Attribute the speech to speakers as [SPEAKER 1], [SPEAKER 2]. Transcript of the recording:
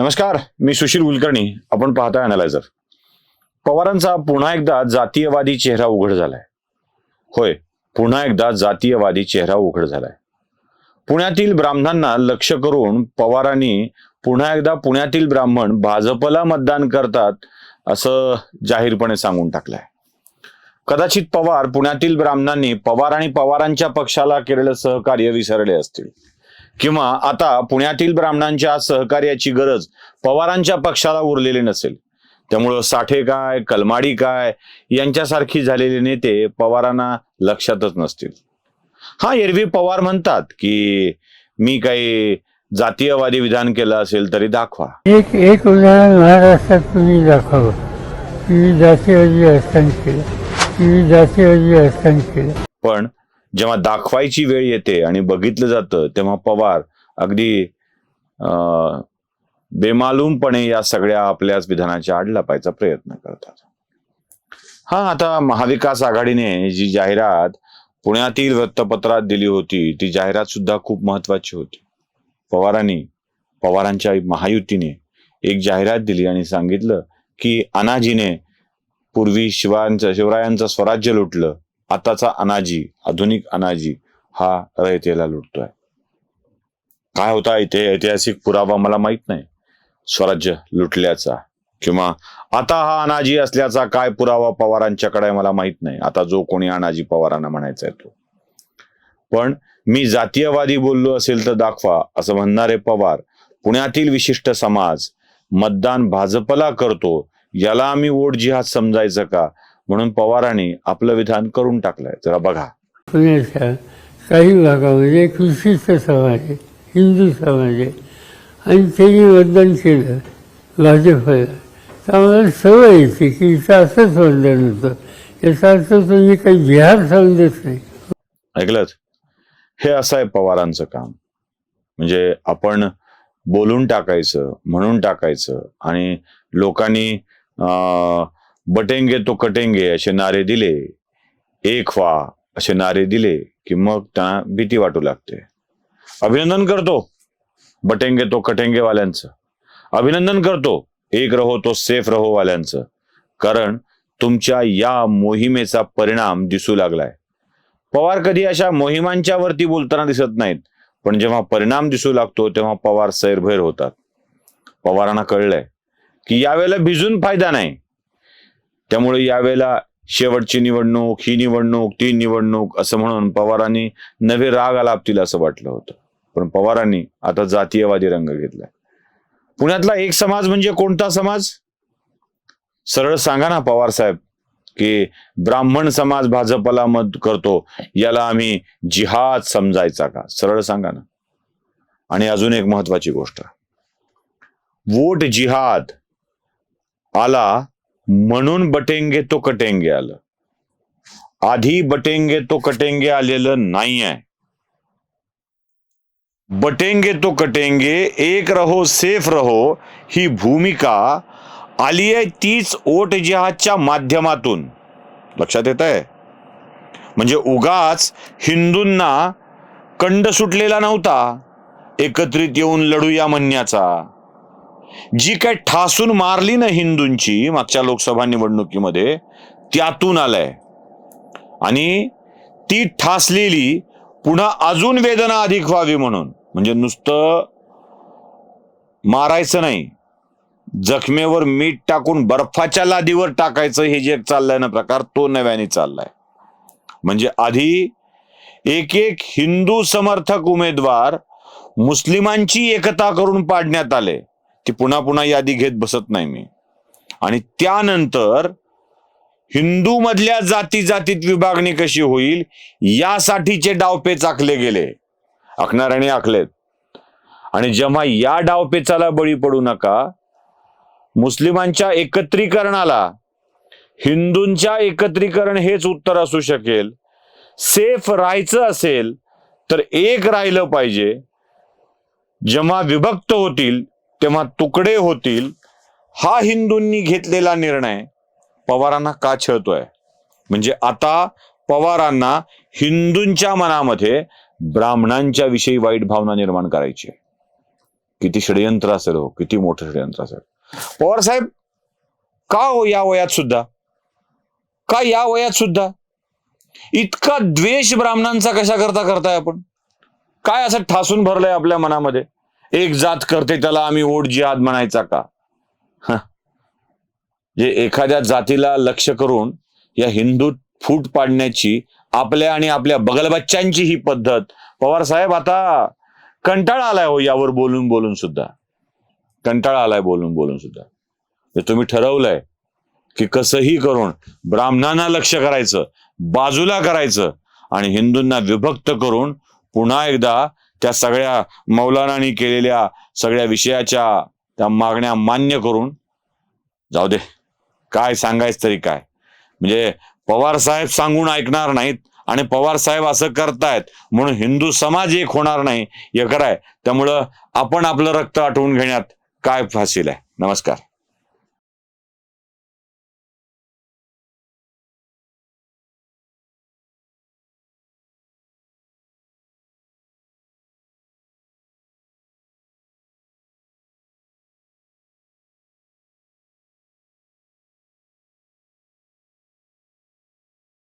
[SPEAKER 1] नमस्कार मी सुशील कुलकर्णी. आपण पाहताय अनालायझर पवारांचा पुन्हा एकदा जातीयवादी चेहरा उघड झालाय. होय पुन्हा एकदा जातीयवादी चेहरा उघड झालाय. पुण्यातील ब्राह्मणांना लक्ष करून पवारांनी पुन्हा एकदा पुण्यातील ब्राह्मण भाजपला मतदान करतात असं जाहीरपणे सांगून टाकलंय. कदाचित पवार पुण्यातील ब्राह्मणांनी पवार आणि पवारांच्या पक्षाला केलेलं सहकार्य विसरले असतील. किंवा आता पुण्यातील ब्राह्मणांच्या सहकार्याची गरज पवारांच्या पक्षाला उरलेली नसेल. त्यामुळं साठे काय कलमाडी काय यांच्यासारखी झालेले नेते पवारांना लक्षातच नसतील. हा एरवी पवार म्हणतात की मी काही जातीयवादी विधान केलं असेल तरी दाखवा.
[SPEAKER 2] एक एक उदाहरण महाराष्ट्रात तुम्ही दाखवावं की मी जातीवादी असताना केलं. की मी जातीवादी असताना केलं.
[SPEAKER 1] पण जेव्हा दाखवायची वेळ येते आणि बघितलं जातं तेव्हा पवार अगदी अं, बेमालूमपणे या सगळ्या आपल्याच विधानाच्या आड लपायचा प्रयत्न करतात. हा आता महाविकास आघाडीने जी जाहिरात पुण्यातील वृत्तपत्रात दिली होती ती जाहिरात सुद्धा खूप महत्वाची होती. पवारांनी पवारांच्या महायुतीने एक जाहिरात दिली आणि सांगितलं की अनाजीने पूर्वी शिवांचं शिवरायांचं स्वराज्य लुटलं आताचा अनाजी आधुनिक अनाजी हा रयतेला लुटतोय. काय होता इथे ऐतिहासिक पुरावा मला माहीत नाही. स्वराज्य लुटल्याचा किंवा आता हा अनाजी असल्याचा काय पुरावा पवारांच्याकडे मला माहीत नाही. आता जो कोणी अनाजी पवारांना म्हणायचा आहे तो. पण मी जातीयवादी बोललो असेल तर दाखवा असं म्हणणारे पवार पुण्यातील विशिष्ट समाज मतदान भाजपला करतो याला आम्ही वोट जिहाद समजायचं का? म्हणून पवारांनी आपलं विधान करून टाकलंय. जरा बघा.
[SPEAKER 2] पुण्याच्या काही भागामध्ये विशिष्ट समाज आहे हिंदू समाज आहे. आणि त्यांनी मतदान केलं भाजपला. तर आम्हाला सवय येते की इथं असंच मतदान होतं. याचा अर्थ तुम्ही काही बिहार समजत नाही.
[SPEAKER 1] ऐकलं हे असं आहे पवारांचं काम. म्हणजे आपण बोलून टाकायचं म्हणून टाकायचं. आणि लोकांनी बटेंगे तो कटेंगे असे नारे दिले. एक व्हा असे नारे दिले की मग त्यांना भीती वाटू लागते. अभिनंदन करतो बटेंगे तो कटेंगे वाल्यांचं अभिनंदन करतो एक रहो तो सेफ रहो वाल्यांचं कारण तुमच्या या मोहिमेचा परिणाम दिसू लागलाय. पवार कधी अशा मोहिमांच्या वरती बोलताना दिसत नाहीत पण जेव्हा परिणाम दिसू लागतो तेव्हा पवार सैरभैर होतात. पवारांना कळलंय की यावेळेला भिजून फायदा नाही. त्यामुळे यावेळेला शेवटची निवडणूक ही निवडणूक ती निवडणूक असं म्हणून पवारांनी नवे राग आलापतील असं वाटलं होतं. पण पवारांनी आता जातीयवादी रंग घेतलाय. पुण्यातला एक समाज म्हणजे कोणता समाज? सरळ सांगा ना पवार साहेब की ब्राह्मण समाज भाजपला मत करतो याला आम्ही जिहाद समजायचा का? सरळ सांगा ना. आणि अजून एक महत्वाची गोष्ट. वोट जिहाद आला म्हणून बटेंगे तो कटेंगे आलं. आधी बटेंगे तो कटेंगे आलेलं नाही आहे बटेंगे तो कटेंगे एक रहो सेफ रहो ही भूमिका आली आहे तीच ओट जिहादच्या माध्यमातून. लक्षात येत आहे म्हणजे उगाच हिंदूंना कंड सुटलेला नव्हता. एकत्रित येऊन लढूया म्हणण्याचा. जी काय ठासून मारली ना हिंदूंची मागच्या लोकसभा निवडणुकीमध्ये त्यातून आलंय. आणि ती ठासलेली पुन्हा अजून वेदना अधिक व्हावी म्हणून म्हणजे नुसतं मारायचं नाही जखमेवर मीठ टाकून बर्फाच्या लादीवर टाकायचं हे जे चाललंय ना प्रकार तो नव्याने चाललाय. म्हणजे आधी एक एक हिंदू समर्थक उमेदवार मुस्लिमांची एकता करून पाडण्यात आले. ती पुन्हा पुन्हा यादी घेत बसत नाही मी. आणि त्यानंतर हिंदू मधल्या जाती जातीत विभागणी कशी होईल यासाठीचे डावपेच आखले गेले. आखणाऱ्याने आखलेत. आणि जेव्हा या डावपेचाला बळी पडू नका मुस्लिमांच्या एकत्रीकरणाला हिंदूंच्या एकत्रीकरण हेच उत्तर असू शकेल. सेफ राहायचं असेल तर एक राहिलं पाहिजे. जेव्हा विभक्त होतील तेव्हा तुकडे होतील हा हिंदूंनी घेतलेला निर्णय पवारांना का छळतोय? म्हणजे आता पवारांना हिंदूंच्या मनामध्ये ब्राह्मणांच्या विषयी वाईट भावना निर्माण करायची. आहे. किती षडयंत्र असेल हो किती मोठं षडयंत्र असेल. पवार साहेब का हो या वयात सुद्धा? का या वयात सुद्धा? इतका द्वेष ब्राह्मणांचा कशा करता करताय आपण? काय असं ठासून भरलंय आपल्या मनामध्ये? एक जात करते त्याला आम्ही ओढ जिहाद म्हणायचा का? जे एखाद्या जातीला लक्ष करून या हिंदू फूट पाडण्याची आपल्या आणि आपल्या बगलबच्च्यांची ही पद्धत. पवार साहेब आता कंटाळा आलाय हो यावर बोलून बोलून सुद्धा. कंटाळा आलाय बोलून बोलून सुद्धा. तुम्ही ठरवलंय की कसंही करून ब्राह्मणांना लक्ष करायचं बाजूला करायचं आणि हिंदूंना विभक्त करून पुन्हा एकदा त्या सगळ्या मौलानांनी केलेल्या सगळ्या विषयाच्या त्या मागण्या मान्य करून जाऊ दे. काय सांगायचं तरी काय. म्हणजे पवार साहेब सांगून ऐकणार नाहीत आणि पवार साहेब असं करतायत म्हणून हिंदू समाज एक होणार नाही. हे कराय त्यामुळं आपण आपलं रक्त आठवून घेण्यात काय फासील आहे. नमस्कार.